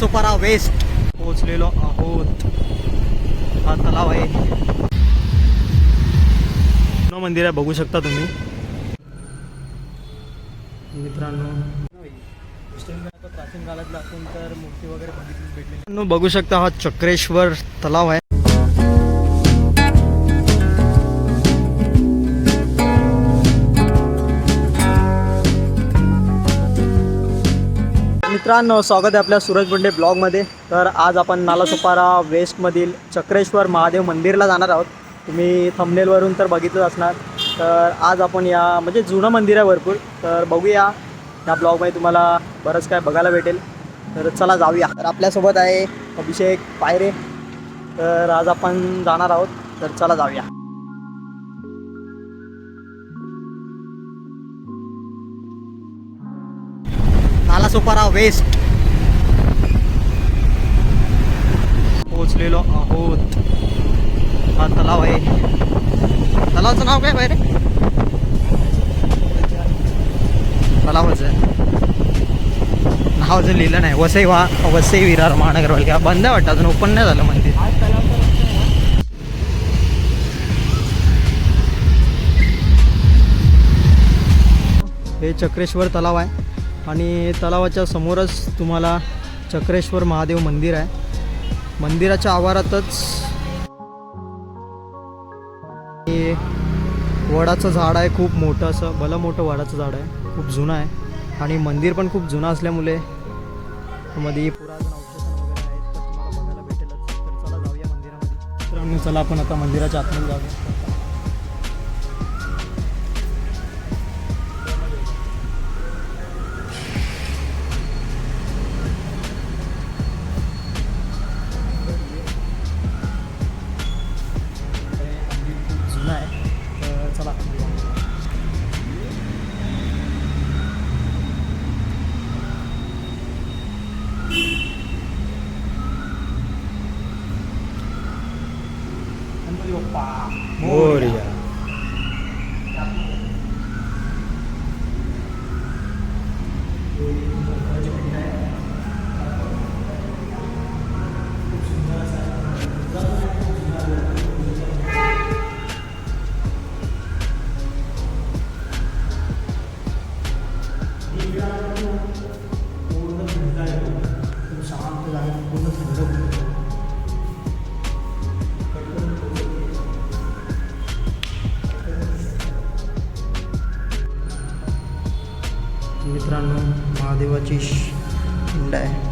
Nalasopara waste. पोहोचलेलो आहोत. हा तलाव आहे. मंदिर आहे बघू शकता तुम्ही. मित्रांनो. प्राचीन काळातला असून तर मूर्ती वगैरे बघितली भेटली बघू शकता हा चक्रेश्वर तलाव आहे. मित्रांनो स्वागत आहे आपल्या सूरज बुंडे ब्लॉगमध्ये. तर आज आपण नालासोपारा वेस्टमधील चक्रेश्वर महादेव मंदिरला जाणार आहोत. तुम्ही थंबनेलवरून तर बघितलंच असणार. तर आज आपण या म्हणजे जुनं मंदिर आहे भरपूर. तर बघूया. या ब्लॉगमध्ये तुम्हाला बरंच काय बघायला भेटेल. तर चला जाऊया. तर आपल्यासोबत आहे अभिषेक पायरे. तर आज आपण जाणार आहोत. तर चला जाऊया. नालासोपारा वेस्ट पोहोचलेलो आहोत. हा तलाव आहे. तलावाचं नाव काय बाहेर? तलावाचं नाव अजून लिहिलं नाही. वसई वा वसई विरार महानगरपालिका बंद वाटतं. अजून ओपन नाही झालं मंदिर. हे चक्रेश्वर तलाव आहे. आणि तलावाच्या समोरच तुम्हाला चक्रेश्वर महादेव मंदिर आहे. मंदिराच्या आवारातच वडाचं झाड आहे खूप मोठं असं भलं मोठं वडाचं झाड आहे खूप जुनं आहे. आणि मंदिर पण खूप जुनं असल्यामुळे मध्ये पुरातन अवशेष वगैरे आहेत तर तुम्हाला बघायला भेटेलच. तर चला जाऊया मंदिरामध्ये. तर चला आपण आता मंदिराच्या आतमध्ये जाऊया. Opa! Moria! Moria. मित्रांनो महादेवाची शिंड आहे.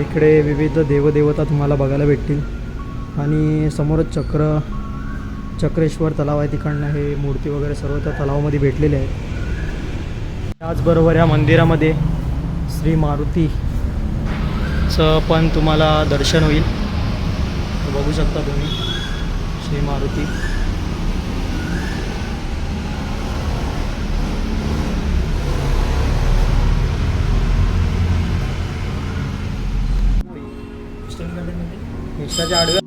इकडे विविध देवदेवता तुम्हाला बघायला भेटतील. आणि समोरच चक्र चक्रेश्वर तलाव आहे तिकडनं. हे मूर्ती वगैरे सर्व त्या तलावामध्ये भेटलेले आहेत. त्याचबरोबर या मंदिरामध्ये श्री मारुती मारुतीचं पण तुम्हाला दर्शन होईल. बघू शकता तुम्ही. श्री मारुती. आडव्या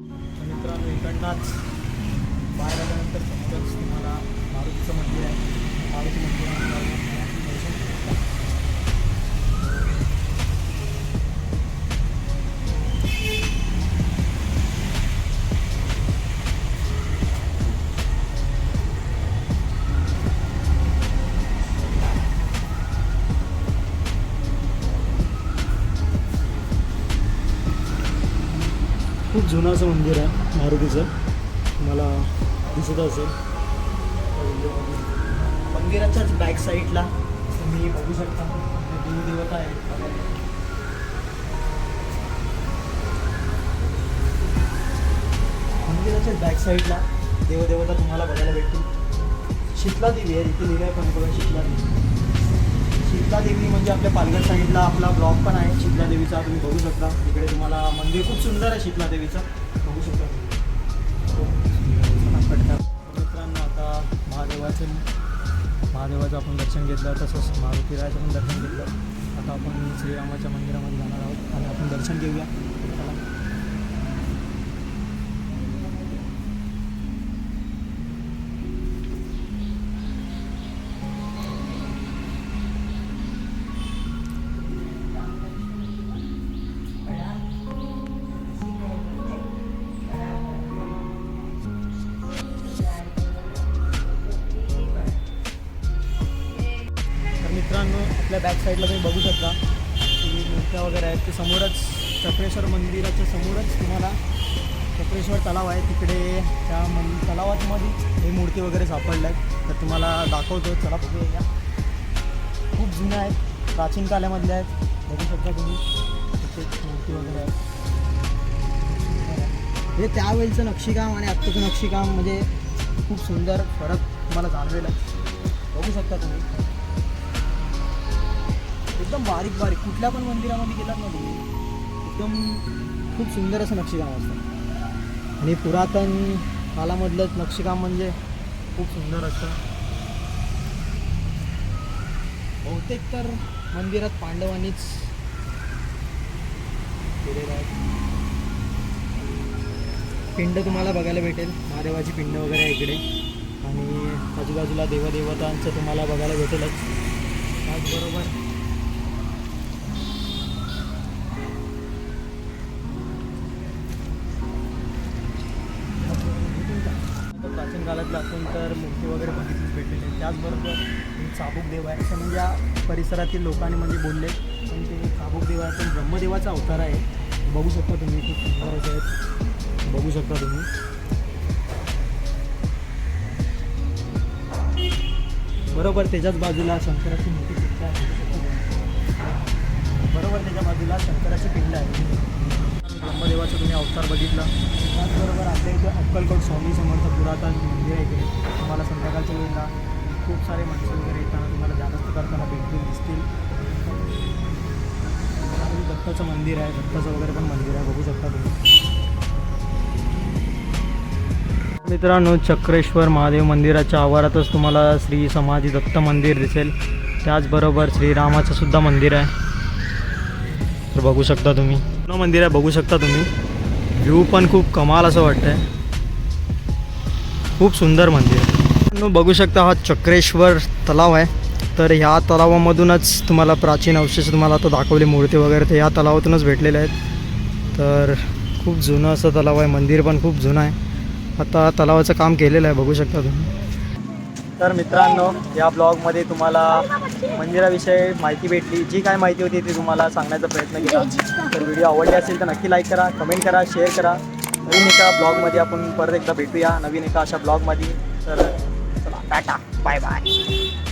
खूप जुनं असं मंदिर आहे मारुतीचं. मला दिसत असेल. मंदिराच्याच बॅक साईडला तुम्ही बघू शकता. देवदेवता आहे मंदिराच्याच बॅक साईडला देवदेवता तुम्हाला बघायला भेटतील. शितला देवी आहे इथे लिहिलं आहे पण शितला देवी. शीतला देवी म्हणजे आपल्या पालघर साईडला आपला ब्लॉक पण आहे. शीतला देवीचा तुम्ही बघू शकता. इकडे तुम्हाला मंदिर खूप सुंदर आहे शीतला देवीचं बघू शकता मित्रांनो आता महादेवाचे महादेवाचं आपण दर्शन घेतलं तसंच मारुतीरायाचं पण दर्शन घेतलं. आता आपण श्रीरामाच्या मंदिरामध्ये जाणार आहोत आणि आपण दर्शन घेऊया. साईडला तुम्ही बघू शकता. की मूर्त्या वगैरे आहेत. ते समोरच चक्रेश्वर मंदिराच्या समोरच तुम्हाला चक्रेश्वर तलाव आहे. तिकडे त्या मन तलावातमध्ये हे मूर्ती वगैरे सापडल्या आहेत तर तुम्हाला दाखवतो. चला बघूया. खूप जुन्या आहेत. प्राचीन कालामधल्या आहेत. बघू शकता तुम्ही. तिथे मूर्ती वगैरे आहेत हे त्यावेळचं नक्षीकाम आणि आत्ताचं नक्षीकाम म्हणजे खूप सुंदर फरक तुम्हाला जाणवेल. बघू शकता तुम्ही. एकदम बारीक बारीक कुठल्या पण मंदिरामध्ये गेलात ना तुम्ही एकदम खूप सुंदर असं नक्षीकाम असतं. आणि पुरातन कालामधलं नक्षीकाम म्हणजे खूप सुंदर असतं. बहुतेक तर मंदिरात पांडवांनीच केलेलं आहे. पिंड तुम्हाला बघायला भेटेल. महादेवाची पिंड वगैरे आहे इकडे. आणि आजूबाजूला देवदेवतांचं तुम्हाला बघायला भेटेलच. त्याचबरोबर प्राचीन असून तर मूर्ती वगैरे बघितलीच भेटलेली आहे त्याचबरोबर चाबूक देव आहे. असं म्हणजे या परिसरातील लोकांनी म्हणजे बोलले. पण ते चाबूक देव आहे. पण ब्रह्मदेवाचा अवतार आहे. बघू शकता तुम्ही खूप सुंदर असे आहेत. बघू शकता तुम्ही. बरोबर त्याच्याच बाजूला शंकराची मोठी पिंड आहे. बरोबर त्याच्या बाजूला शंकराची पिंड आहे. ब्रह्मदेवाचा तुम्ही अवतार बघितला. त्याचबरोबर आपल्या इथे अक्कलकोट स्वामी समर्थ पुरातन मंदिर आहे इकडे. तुम्हाला संध्याकाळच्या वेळेला खूप सारे माणसं वगैरे येताना तुम्हाला जास्त करताना भेटतील दिसतील. दत्ताचं मंदिर आहे दत्ताचं वगैरे पण मंदिर आहे बघू शकता तुम्ही. मित्रांनो चक्रेश्वर महादेव मंदिराच्या आवारातच तुम्हाला श्री समाधी दत्त मंदिर दिसेल. त्याचबरोबर श्रीरामाचं सुद्धा मंदिर आहे. तर बघू शकता तुम्ही. मंदिर आहे बघू शकता तुम्ही. व्ह्यू पण खूप कमाल असं वाटतंय. खूप सुंदर मंदिर बघू शकता हा चक्रेश्वर तलाव आहे. तर ह्या तलावामधूनच तुम्हाला प्राचीन अवशेष तुम्हाला आता दाखवली मूर्ती वगैरे ते ह्या तलावातूनच भेटलेले आहेत. तर खूप जुनं असं तलाव आहे मंदिर पण खूप जुनं आहे. आता तलावाचं काम केलेलं आहे बघू शकता तुम्ही. तर मित्रांनो या ब्लॉगमध्ये तुम्हाला मंदिराविषयी माहिती भेटली. जी काय माहिती होती ती तुम्हाला सांगण्याचा प्रयत्न केला. तर व्हिडिओ आवडले असेल तर नक्की लाईक करा कमेंट करा शेअर करा. नवीन एका ब्लॉगमध्ये आपण परत एकदा भेटूया. नवीन एका अशा ब्लॉगमध्ये. तर चला टाटा. Bye bye